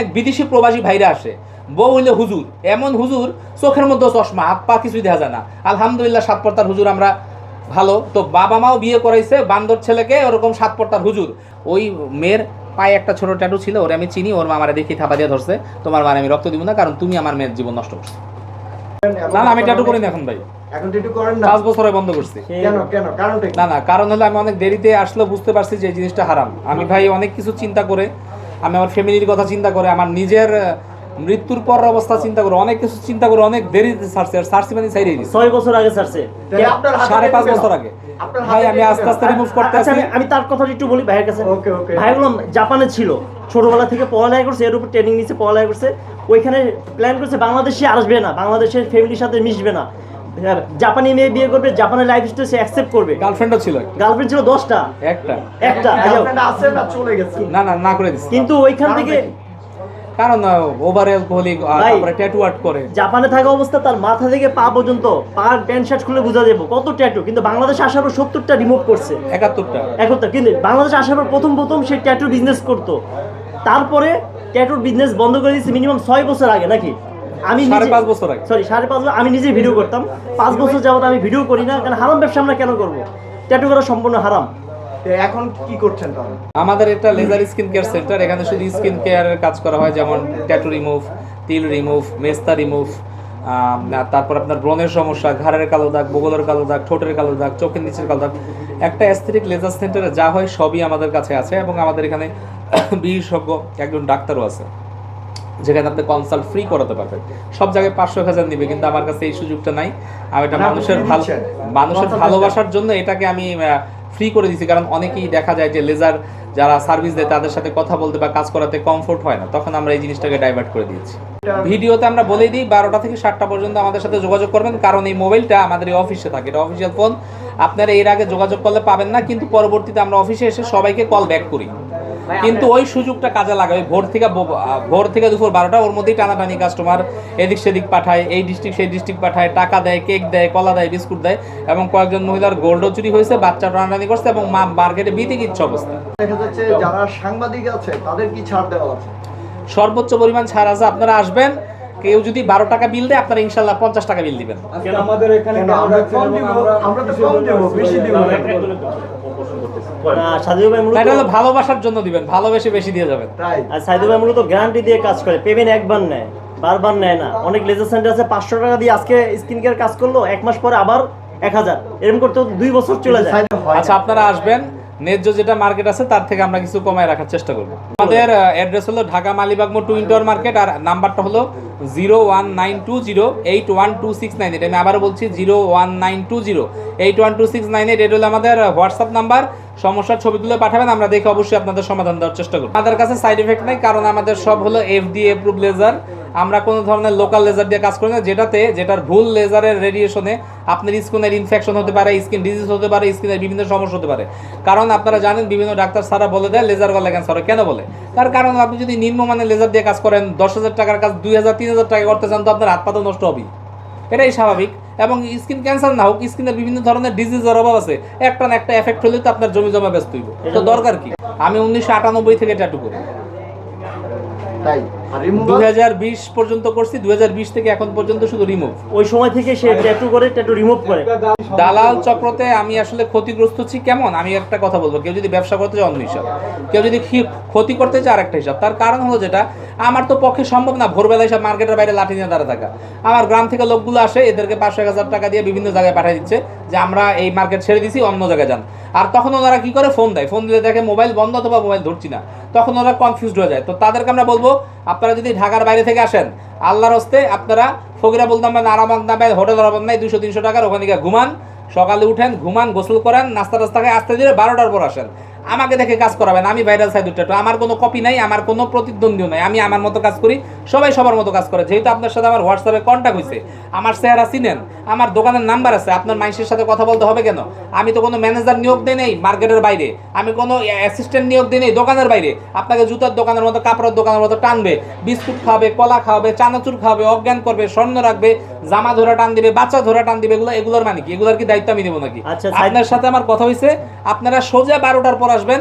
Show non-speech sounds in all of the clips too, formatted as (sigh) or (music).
এক বিদেশি প্রবাসী ভাইরা আসে। বউ হইলে হুজুর। এমন হুজুর চোখের মধ্যে চশমা হাত পা কিছুই দেখা যায় না। আলহামদুলিল্লাহ সাত পর্তার হুজুর আমরা ভালো। তো বাবা মাও বিয়ে করাইছে বান্দর ছেলেকে ওরকম সাত পর্তার হুজুর। ওই মেয়ের পায়ে একটা ছোট ট্যাটু ছিল ওরে আমি চিনি ওর মা আমারে দেখি থাপা দিয়ে ধরছে। তোমার মানে আমি রক্ত দিব না কারণ তুমি আমার মেয়ের জীবন নষ্ট করছ। না না আমি ট্যাটু করি না এখন ভাই। এখন ট্যাটু করেন না। পাঁচ বছরে বন্ধ করছি। কেন কেন? কারণটা না না কারণ হলো আমি অনেক দেরিতে আসলে বুঝতে পারছি যে এই জিনিসটা হারাম। আমি ভাই অনেক কিছু চিন্তা করে আমি আমার ফ্যামিলির কথা চিন্তা করে আমার নিজের মৃত্যুর পর অবস্থা চিন্তা করে অনেক কিছু চিন্তা করে অনেক দেরিতে ছাড়ছি আর ছাড়ছি মানে দিচ্ছি ছয় বছর আগে ছাড়ছে তাহলে আপনার হাতে সাড়ে পাঁচ বছর আগে। ভাই আমি আস্তে আস্তে রিমুভ করতে আছি আমি- তার কথা একটু বলি ভাইয়ের কাছে. ভাইগুলো জাপানে ছিল। ছোটবেলা থেকে পড়ালেখা করছে এর উপর ট্রেনিং নিচ্ছে পড়ালেখা করছে। ওইখানে প্ল্যান করছে বাংলাদেশে আসবে না। বাংলাদেশের ফ্যামিলির সাথে মিশবে না। জাপানি মেয়ে বিয়ে করবে জাপানের লাইফ স্টাইল সে অ্যাকসেপ্ট করবে। গার্লফ্রেন্ডও ছিল গার্লফ্রেন্ড ছিল দশটা। একটা। একটা গার্লফ্রেন্ড আছে না চলে গেছে? না না না করে দিচ্ছি কিন্তু ওইখান থেকে কারণ ওভার অ্যালকোহলিক তারপরে ট্যাটু আর্ট করে। জাপানে থাকা অবস্থা তার মাথা থেকে পা পর্যন্ত পার প্যান্ট শার্ট খুলে বোঝা যাব কত ট্যাটু কিন্তু বাংলাদেশে আসার পর সত্তরটা রিমুভ করছে। একাত্তরটা। একতা কিন্তু বাংলাদেশে আসার পর প্রথম প্রথম সে ট্যাটু বিজনেস করতো। তারপরে ট্যাটুর বিজনেস বন্ধ করে দিয়েছে মিনিমাম ছয় বছর আগে নাকি? আমি সাড়ে পাঁচ বছর আগে। সরি সাড়ে পাঁচ বছর আমি নিজে ভিডিও করতাম। পাঁচ বছর যাবত আমি ভিডিও করি না। কারণ হারাম ব্যবসা আমরা কেন করব? ট্যাটু করা সম্পূর্ণ হারাম। এখন কি করছেন তাহলে? আমাদের একটা লেজার স্কিন কেয়ার সেন্টার এখানে শুধু স্কিন কেয়ারের কাজ করা হয় যেমন ট্যাটু রিমুভ তিল রিমুভ মেস্তা রিমুভ তারপর আপনার ব্রণের সমস্যা ঘাড়ের কালো দাগ বগলের কালো দাগ ঠোঁটের কালো দাগ চোখের নিচের কালো দাগ। একটা অ্যাস্থেটিক লেজার সেন্টারে যা হয় সবই আমাদের কাছে আছে এবং আমাদের এখানে (coughs) বিশেষজ্ঞ একজন ডাক্তারও আছে। যেখানে আপনি কনসাল্ট ফ্রি করাতে পারবেন। সব জায়গায় পাঁচশো এক হাজার নিবে কিন্তু আমার কাছে এই সুযোগটা নাই। আমি এটা মানে মানুষের ভালো মানুষের ভালোবাসার জন্য এটাকে আমি ফ্রি করে দিছি। কারণ অনেকেই দেখা যায় যে লেজার যারা সার্ভিস দেয় তাদের সাথে কথা বলতে বা কাজ করাতে কমফোর্ট হয় না। তখন আমরা এই জিনিসটাকে ডাইভার্ট করে দিয়েছি। ভিডিওতে আমরা বলে দিই বারোটা থেকে সাতটা পর্যন্ত আমাদের সাথে যোগাযোগ করবেন। কারণ এই মোবাইলটা আমাদের এই অফিসে থাকে। এটা অফিসিয়াল ফোন আপনারা এর আগে যোগাযোগ করলে পাবেন না কিন্তু পরবর্তীতে আমরা অফিসে এসে সবাইকে কল ব্যাক করি। কিন্তু ওই সুযোগটা কাজে লাগাই ভোর থেকে ভোর থেকে দুপুর বারোটা ওর মধ্যেই টানাটানি কাস্টমার এদিক সেদিক পাঠায় এই ডিস্ট্রিক্ট সেই ডিস্ট্রিক্ট পাঠায় টাকা দেয় কেক দেয় কলা দেয় বিস্কুট দেয় এবং কয়েকজন মহিলার গোল্ডও চুরি হয়েছে বাচ্চা টানাটানি করছে এবং মা মার্কেটে বিতে কিচ্ছু অবস্থা। দেখা যাচ্ছে যারা সাংবাদিক আছে তাদের কি ছাড় দেওয়া আছে? সর্বোচ্চ পরিমাণ ছাড় আছে আপনারা আসবেন কেউ যদি বারো টাকা বিল দেয় আপনারা ইনশাল্লাহ পঞ্চাশ টাকা বিল দিবেন। আমাদের এখানে আমরা তো কম দেবো, বেশি দিব এটা হলো ভালোবাসার জন্য দিবেন ভালোবেসে বেশি দিয়ে যাবেন। আর সাইদু ভাই মূলত গ্যারান্টি দিয়ে কাজ করে পেমেন্ট একবার নেয় বারবার নেয় না। অনেক লেজার সেন্টার আছে পাঁচশো টাকা দিয়ে আজকে স্কিন কেয়ার কাজ করল এক মাস পরে আবার এক হাজার। এরকম করতে দুই বছর চলে যায়। আচ্ছা আপনারা আসবেন ন্যায্য যেটা মার্কেট আছে, তার থেকে আমরা কিছু কমায় রাখার চেষ্টা করব। আমাদের অ্যাড্রেস হলো ঢাকা মালিবাগ মোড় টু ইন্টার মার্কেট আর নাম্বারটা হলো zero one nine two zero eight one two six nine এটা আমি আবারও বলছি zero one nine two zero eight one two six nine eight এটা হলো আমাদের হোয়াটসঅ্যাপ নাম্বার সমস্যার ছবি তুলে পাঠাবেন, আমরা দেখে অবশ্যই আপনাদের সমাধান দেওয়ার চেষ্টা করব। আমাদের কাছে সাইড এফেক্ট নাই, কারণ আমাদের সব হলো এফডি এপ্রুভ লেজার আমরা কোনো ধরনের লোকাল লেজার দিয়ে কাজ করি না, যেটাতে যেটার ভুল লেজারের রেডিয়েশনে আপনার স্কিনের ইনফেকশন হতে পারে স্কিন ডিজিজ হতে পারে স্কিনের বিভিন্ন সমস্যা হতে পারে। কারণ আপনারা জানেন, বিভিন্ন ডাক্তার সারা বলে দেয় লেজার গলা ক্যান্সার হয়। কেন বলে? তার কারণ আপনি যদি নিম্নমানের লেজার দিয়ে কাজ করেন, দশ হাজার টাকার কাজ, দুই হাজার, তিন হাজার টাকা করতে চান, তো আপনার হাত পাতা নষ্ট হবেই। এটাই স্বাভাবিক। এবং স্কিন ক্যান্সার না হোক স্কিনের বিভিন্ন ধরনের ডিজিজের অভাব আছে। একটা না একটা এফেক্ট হলে তো আপনার জমি জমা ব্যস্ত হইব। তো দরকার কি? আমি উনিশশো আটানব্বই থেকে ট্যাটু করি তাই? দুই পর্যন্ত করছি দুই থেকে এখন পর্যন্ত শুধু রিমুভ ওই সময় থেকে সে ট্যাটু করে ট্যাটু রিমুভ করে। দালাল চক্রতে আমি আসলে ক্ষতিগ্রস্ত হচ্ছি কেমন? আমি একটা কথা বলব কেউ যদি ব্যবসা করতে চায় অন্য হিসাব। কেউ যদি ক্ষতি করতে চায় আরেকটা হিসাব। তার কারণ হলো যেটা আমার তো পক্ষে সম্ভব না ভোরবেলা হিসাব মার্কেটের বাইরে লাঠি নিয়ে দাঁড়া থাকা। আমার গ্রাম থেকে লোকগুলো আসে এদেরকে পাঁচশো এক হাজার টাকা দিয়ে বিভিন্ন জায়গায় পাঠিয়ে দিচ্ছে যে আমরা এই মার্কেট ছেড়ে দিছি অন্য জায়গায় যান। আর তখন ওনারা কি করে? ফোন দেয়। ফোন দিলে দেখে মোবাইল বন্ধ অথবা মোবাইল ধরছি না। তখন ওরা কনফিউজ হয়ে যায়। তো তাদেরকে আমরা বলব, আপনারা যদি ঢাকার বাইরে থেকে আসেন, আল্লাহর হস্তে আপনারা ফকিরা বলতাম না আরামাক নামে হোটেল অভাব নাই দুশো তিনশো টাকার ওখানে গিয়ে ঘুমান। সকালে উঠেন, ঘুমান, গোসল করেন, নাস্তা টাস্তা আস্তে আসতে দিলে বারোটার পর আসেন। আমাকে দেখে কাজ করাবেন আমি ভাইরাল সাইড ট্যাটু আমার কোনো কপি নাই আমার কোনো প্রতিদ্বন্দ্বীও নাই। আমি আমার মতো কাজ করি সবাই সবার মতো কাজ করে। যেহেতু আপনার সাথে আমার হোয়াটসঅ্যাপে কন্ট্যাক্ট হয়েছে আমার চেহারা চিনেন আমার দোকানের নাম্বার আছে আপনার মাইসের সাথে কথা বলতে হবে কেন? আমি তো কোনো ম্যানেজার নিয়োগ দেই নেই মার্কেটের বাইরে। আমি কোনো অ্যাসিস্ট্যান্ট নিয়োগ দিই নেই দোকানের বাইরে। আপনাকে জুতার দোকানের মতো কাপড়ের দোকানের মতো টানবে বিস্কুট খাওয়াবে কলা খাওয়াবে চানাচুর খাওয়াবে অজ্ঞান করবে স্বর্ণ রাখবে জামা ধরা টান দিবে বাচ্চা ধরা টান দিবে এগুলো এগুলোর মানে কি? এগুলোর কি দায়িত্ব আমি নেব নাকি? আচ্ছা, আপনার সাথে আমার কথা হয়েছে আপনারা সোজা বারোটার পর আসবেন?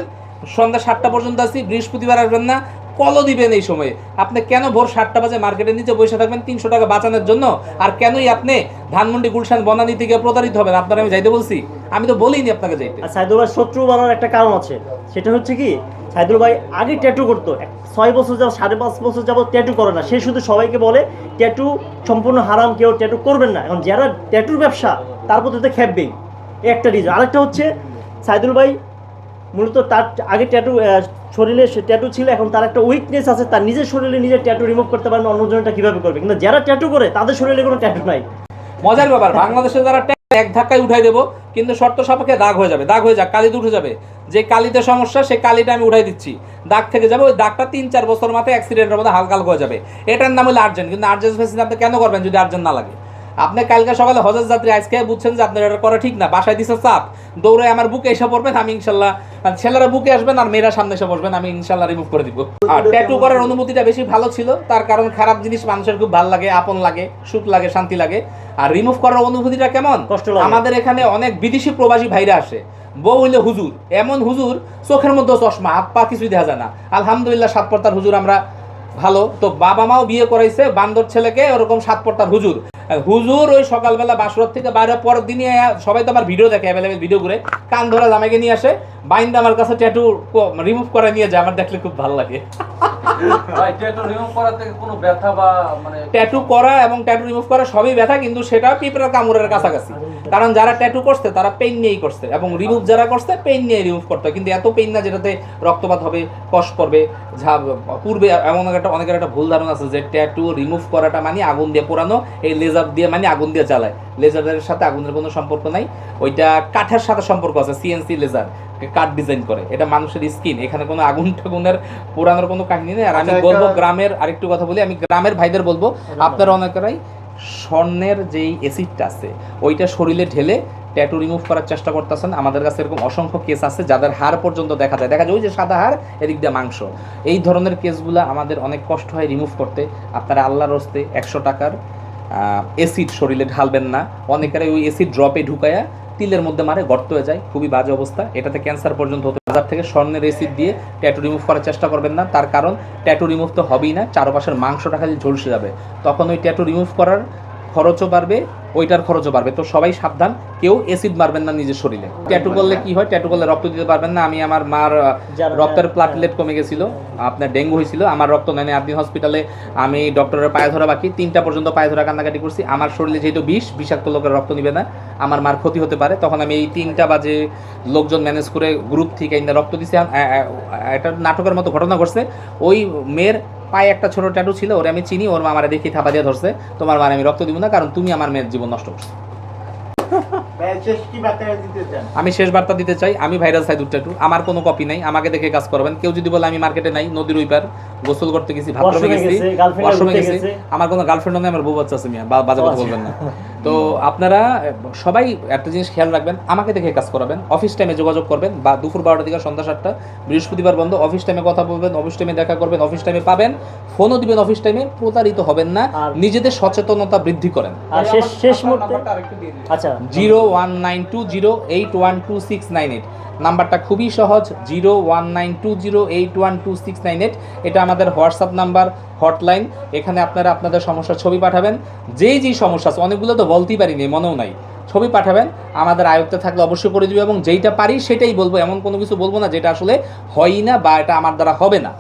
সন্ধ্যা সাতটা পর্যন্ত আছি, বৃহস্পতিবার আসবেন না। কলও দিবেন এই সময়ে। আপনি কেন ভোর সাতটা বাজে মার্কেটের নিচে বসে থাকবেন তিনশো টাকা বাঁচানোর জন্য? আর কেনই আপনি ধানমন্ডি, গুলশান, বনানী থেকে প্রতারিত হবেন? আপনার আমি যাইতে বলছি। আমি তো বলিনি আপনাকে যাইতে। সাইদুল ভাই, শত্রু বানার একটা কারণ আছে। সেটা হচ্ছে কি, সাইদুল ভাই আগে ট্যাটু করতো। ছয় বছর যাব সাড়ে পাঁচ বছর যাবত ট্যাটু করে না। সে শুধু সবাইকে বলে, ট্যাটু সম্পূর্ণ হারাম, কেউ ট্যাটু করবেন না। এখন যারা ট্যাটুর ব্যবসা, তার প্রতি তো খেপবেই একটা রিজন আরেকটা হচ্ছে, সাইদুল ভাই মূলত তার আগে ট্যাটু শরীরে ট্যাটু ছিল, এখন তার একটা উইকনেস আছে, তার নিজের শরীরে নিজের ট্যাটু রিমুভ করতে পারেন অন্যজনটা কীভাবে করবে? কিন্তু যারা ট্যাটু করে, তাদের শরীরে কোনো ট্যাটু নাই। মজার ব্যাপার, বাংলাদেশে যারা এক ধাক্কায় উঠাই দেবো, কিন্তু শর্ত সাপেক্ষে দাগ হয়ে যাবে, দাগ হয়ে যাক, কালিতে উঠে যাবে। যে কালিতে সমস্যা সেই কালিটা আমি উঠাই দিচ্ছি। দাগ থেকে যাবে, ওই দাগটা তিন, চার বছর মাথায় অ্যাক্সিডেন্টের মধ্যে হালকা হয়ে যাবে। এটার নাম হলো আর্জেন্ট কিন্তু আর্জেন্ট ফেসিন আপনি কেন করবেন যদি আর্জেন্ট না লাগে? আপনি কালকে সকালে হজের যাত্রী আজকে বুঝছেন যে আপনার এটা করা ঠিক না। বাসায় দিছে চাপ। দৌড়ে আমার বুকে এসে পড়বেন আমি ইনশাল্লাহ আর ছেলেরা বুকে আসবেন আর মেয়েরা সামনে এসে বসবেন আমি ইনশাল্লাহ রিমুভ করে দিব। আর ট্যাটু করার অনুমতিটা বেশি ভালো ছিল। তার কারণ খারাপ জিনিস মানুষের খুব ভালো লাগে আপন লাগে সুখ লাগে শান্তি লাগে। আর রিমুভ করার অনুভূতিটা কেমন? কষ্ট আমাদের এখানে অনেক বিদেশি প্রবাসী ভাইরা আসে। বউ হইলে হুজুর। এমন হুজুর চোখের মধ্যে চশমা হাত পা কিছুই দেখা যায় না। আলহামদুলিল্লাহ সাত পর্তার হুজুর আমরা ভালো। তো বাবা মাও বিয়ে করাইছে বান্দর ছেলেকে ওরকম সাত পর্তার হুজুর। হুজুর ওই সকালবেলা বাসরত থেকে বাইরে পরের দিনই সবাই তো আমার ভিডিও দেখে অ্যাভেলেবেল ভিডিও করে। কান ধরা জামাইকে নিয়ে আসে বাইন্দা আমার কাছে ট্যাটু রিমুভ করে নিয়ে যায় আমার দেখলে খুব ভালো লাগে। ট্যাটু রিমুভ করার থেকে কোনো ব্যথা বা মানে ট্যাটু করা এবং ট্যাটু রিমুভ করা সবই ব্যথা কিন্তু সেটা পিঁপড়ার কামড়ের কাছাকাছি। কারণ যারা ট্যাটু করছে তারা পেইন নিয়েই করছে এবং রিমুভ যারা করছে পেইন নিয়ে রিমুভ করতে কিন্তু এত পেইন না যেটাতে রক্তপাত হবে কষ্ট পড়বে যা পূর্বে এমন একটা অনেকের একটা ভুল ধারণা আছে যে ট্যাটু রিমুভ করাটা মানে আগুন দিয়ে পোড়ানো এই লেজার দিয়ে মানে আগুন দিয়ে জ্বালায়। লেজারের সাথে আগুনের কোনো সম্পর্ক নাই। ওইটা কাঠের সাথে সম্পর্ক আছে সিএনসি লেজার কাঠ ডিজাইন করে। এটা মানুষের স্কিন এখানে কোনো আগুন টাগুনের পোড়ানোর কোনো কাহিনী নেই। আর আমি আচ্ছা, বলব গ্রামের আরেকটু কথা বলি আমি গ্রামের ভাইদের বলব আপনারা অনেকেরাই স্বর্ণের যেই অ্যাসিডটা আছে, ওইটা শরীরে ঢেলে ট্যাটু রিমুভ করার চেষ্টা করতেছেন। আমাদের কাছে এরকম অসংখ্য কেস আছে যাদের হাড় পর্যন্ত দেখা যায়। দেখা যায় ওই যে সাদা হার এদিক দিয়ে মাংস। এই ধরনের কেসগুলো আমাদের অনেক কষ্ট হয় রিমুভ করতে। আপনারা আল্লাহর হস্তে একশো টাকার অ্যাসিড শরীরে ঢালবেন না। অনেকেরাই ওই অ্যাসিড ড্রপে ঢুকায়া তিলের মধ্যে মারে, গর্ত হয়ে যায়। খুবই বাজে অবস্থা। এটাতে ক্যান্সার পর্যন্ত হতে বাজার থেকে স্বর্ণের অ্যাসিড দিয়ে ট্যাটু রিমুভ করার চেষ্টা করবেন না। তার কারণ ট্যাটু রিমুভ তো হবেই না। চারপাশের মাংসটা খালি ঝলসে যাবে। তখন ওই ট্যাটু রিমুভ করার খরচও বাড়বে। ওইটার খরচও বাড়বে। তো সবাই সাবধান কেউ অ্যাসিড মারবেন না নিজের শরীরে। ট্যাটু করলে কি হয়? ট্যাটু করলে রক্ত দিতে পারবেন না। আমি আমার মার রক্তের প্লাটলেট কমে গেছিল আপনার ডেঙ্গু হয়েছিল আমার রক্ত নেয় আপনি হসপিটালে আমি ডক্টরের পায়ে ধরা বাকি তিনটা পর্যন্ত পায়ে ধরা কান্নাকাটি করছি। আমার শরীরে যেহেতু বিষ বিষাক্ত লোকের রক্ত নিবে না। আমার মার ক্ষতি হতে পারে। তখন আমি এই তিনটা বাজে লোকজন ম্যানেজ করে গ্রুপ থেকে রক্ত দিছি। একটা নাটকের মতো ঘটনা ঘটছে। ওই মেয়ের পায়ে একটা ছোট ট্যাটু ছিল ওরে আমি চিনি ওর মা আমার দেখি থাপা দিয়ে ধরছে। তোমার মার আমি রক্ত দিব না কারণ তুমি আমার মেয়ের জীবন নষ্ট করছ। আমি শেষ বার্তা দিতে চাই আমি ভাইরাল সাইদুর ট্যাটু আমার কোনো কপি নাই আমাকে দেখে কাজ করবেন। কেউ যদি বলে আমি মার্কেটে নাই নদীর ওই পার গোসল করতে গেছি ভাত গেছি গেছে, ওয়াশরুমে গেছি। আমার কোনো গার্লফ্রেন্ড নেই আমার বউ বাচ্চা আছে মিয়া বাজে কথা। বলবেন না। তো আপনারা সবাই একটা জিনিস খেয়াল রাখবেন আমাকে দেখে কাজ করাবেন অফিস টাইমে যোগাযোগ করবেন বা দুপুর বারোটা থেকে সন্ধ্যা সাতটা বৃহস্পতিবার বন্ধ অফিস টাইমে কথা বলবেন অফিস টাইমে দেখা করবেন অফিস টাইমে পাবেন ফোনও দিবেন অফিস টাইমে প্রতারিত হবেন না নিজেদের সচেতনতা বৃদ্ধি করেন। শেষ শেষ আচ্ছা। Zero one nine two zero eight one two six nine eight. নাম্বারটা খুবই সহজ, zero one nine two zero eight one two six nine eight. এটা আমাদের হোয়াটসঅ্যাপ নাম্বার, হটলাইন। এখানে আপনারা আপনাদের সমস্যার ছবি পাঠাবেন। যেই যেই সমস্যা আছে, অনেকগুলো তো বলতেই পারিনি, মনেও নাই। ছবি পাঠাবেন, আমাদের আয়ত্তে থাকলে অবশ্যই করে দিবে এবং যেইটা পারি সেটাই বলব। এমন কোনো কিছু বলব না যেটা আসলে হয়ই না বা এটা আমার দ্বারা হবে না।